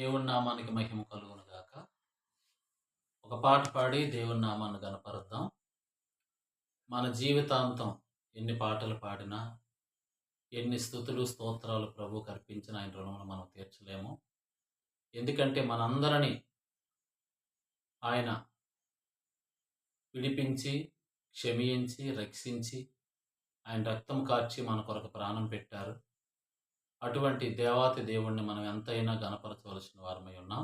దేవుని నామానికి మహిమ కలుగును గాక. ఒక పాట పాడి దేవుని నామాన్ని గనపరుద్దాం మన జీవితాంతం ఎన్ని పాటలు పాడినా ఎన్ని స్థుతులు స్తోత్రాలు ప్రభు కల్పించిన ఆయన రుణమును మనం తీర్చలేము. ఎందుకంటే మనందరినీ ఆయన విడిపించి క్షమించి రక్షించి ఆయన రక్తం కార్చి మన కొరకు ప్రాణం పెట్టారు. అటువంటి దేవాతి దేవుణ్ణి మనం ఎంతైనా గనపరచవలసిన వారమై ఉన్నాం.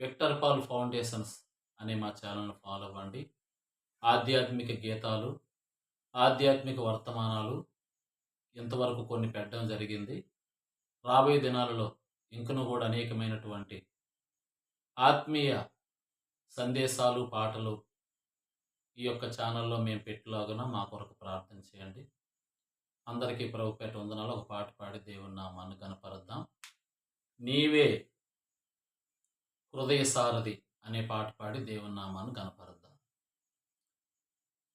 విక్టర్ పాల్ ఫౌండేషన్స్ అనే మా ఛానల్ను ఫాలో అవ్వండి. ఆధ్యాత్మిక గీతాలు ఆధ్యాత్మిక వర్తమానాలు ఇంతవరకు కొన్ని పెట్టడం జరిగింది. రాబోయే దినాలలో ఇంకను కూడా అనేకమైనటువంటి ఆత్మీయ సందేశాలు పాటలు ఈ యొక్క ఛానల్లో మేము పెట్టలాగున మా కొరకు ప్రార్థన చేయండి. అందరికీ ప్రభుపేట వందనాలు. ఒక పాట పాడి దేవుని నామాన్ని కనపరుద్దాం నీవే హృదయ సారథి అనే పాట పాడి దేవుని నామాన్ని కనపరుద్దాం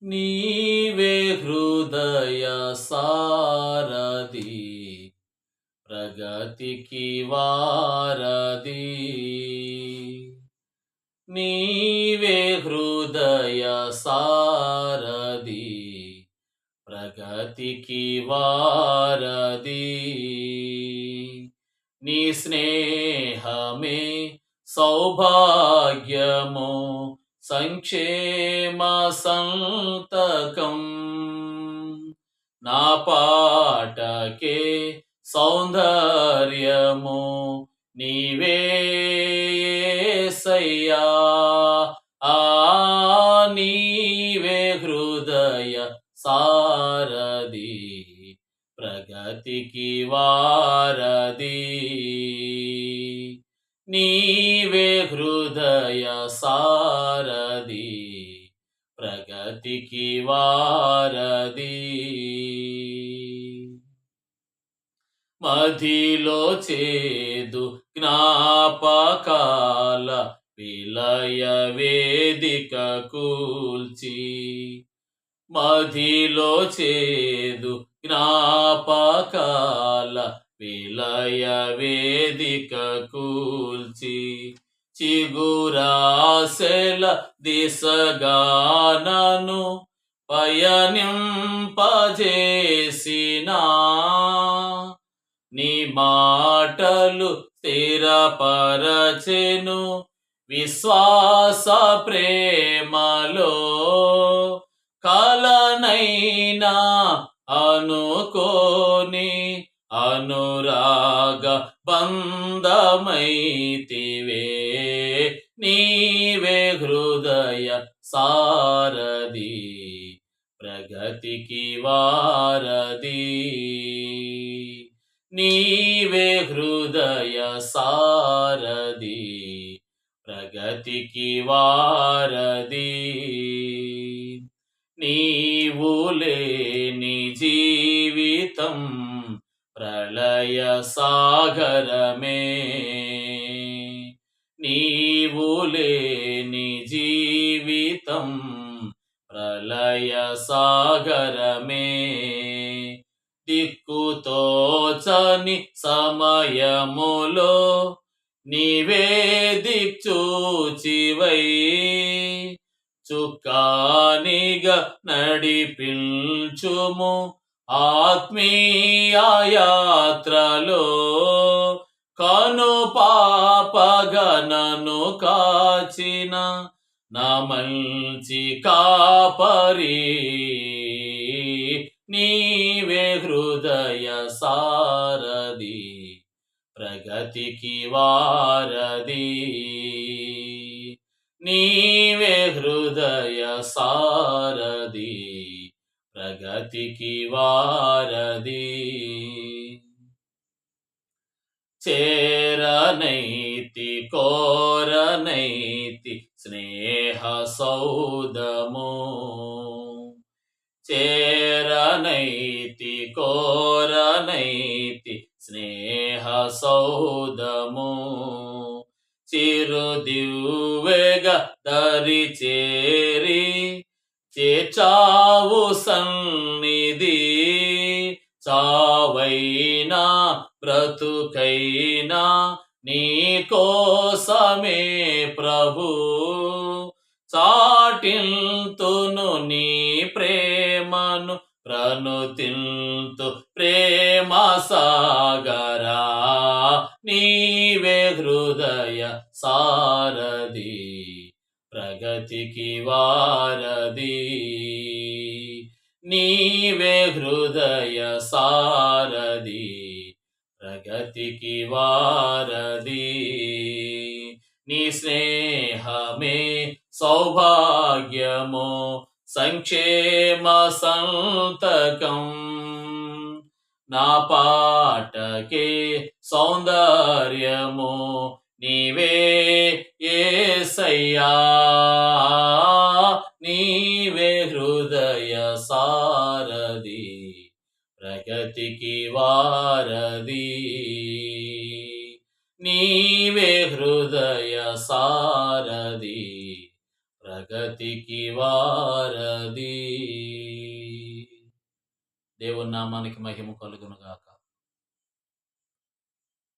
నీవే హృదయ సారథి ప్రగతికి వారది నీవే హృదయ సారథి ప్రగతికి వారది నీ స్నేహమే సౌభాగ్యము సంక్షేమ సంతకం నా పాటకే సౌందర్యము నీవే సయ్యా వారది. నీవే హృదయ సారది ప్రగతికి వారది. మధిలో చేదు జ్ఞాపకాల విలయ వేదిక కూల్చి మధిలో చేదు జ్ఞాపకాల విలయ వేదిక కూల్చి చిగురాశల దిశగానను పయనింపజేసినా. నీ మాటలు స్థిరపరచెను విశ్వాస ప్రేమలో కలనైనా అనుకోని అనురాగ బంధమైతివే. నీవే హృదయ సారది ప్రగతికి వారది నీవే హృదయ సారది ప్రగతికి వారది నీవులే ప్రళయ సాగరమే. నీవు లేని జీవితం ప్రళయ సాగరమే. దిక్కుతోచని సమయములో నీవే దిక్చూచివై చుక్కానిగా నడిపించుము ఆత్మీయ యాత్రలో కను పాపగనను కాచిన నా మంచి కాపరి. నీవే హృదయ సారది ప్రగతికి వారది నీవే హృదయ సారది ప్రగతికి వారది చేరనైతి కోరనైతి స్నేహ సౌదము చేరనైతి కోరనైతి స్నేహ సౌదము చిరుదివ్వెగ దరి చేరి చేచావు సన్నిధి చావైనా బ్రతుకైనా నీ కోసమే ప్రభు. చాటిల్తును నీ ప్రేమను ప్రణుతిల్తు ప్రేమ సాగరా. నీవే హృదయ సారథి. ప్రగతికి వారది నీవే హృదయ సారది ప్రగతికి వారది నీ స్నేహమే సౌభాగ్యము సంక్షేమ సంతకం నా పాటకే సౌందర్యము నీవే ఏసయ్యా నీవే హృదయ సారది ప్రగతికి వారది నీవే హృదయ సారది ప్రగతికి వారది దేవుని నామానికి మహిమ కలుగునుగాక. గాక